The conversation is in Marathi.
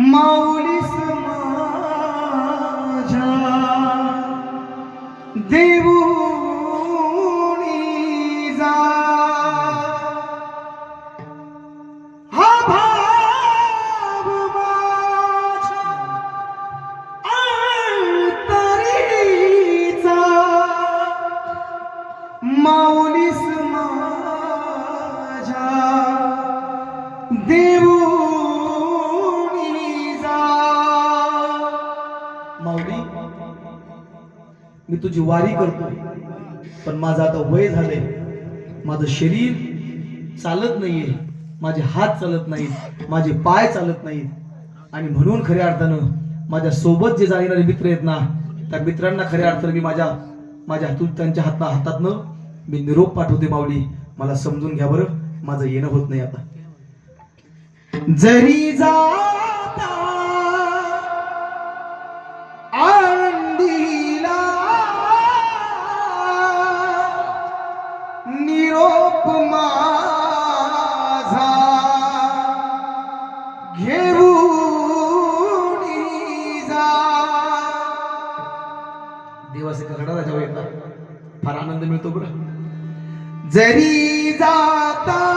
माऊलीस माझ्या देऊनी जा. माऊलीस माझ्या देऊ मी तुझी वारी करतो. पण माझं आता वय झालंय. माझं शरीर चालत नाहीये. माझे हात चालत नाहीत. माझे पाय चालत नाहीत. आणि म्हणून खऱ्या अर्थानं माझ्या सोबत जे जाणारे मित्र आहेत ना त्या मित्रांना खऱ्या अर्थानं मी माझ्या माझ्या हातून त्यांच्या हात हातातनं मी निरोप पाठवते माऊली. मला समजून घ्या बरं. माझं येणं होत नाही आता. जरी जाता देवाचे रडायला जाऊ फार आनंद मिळतो बरं. जरी जाता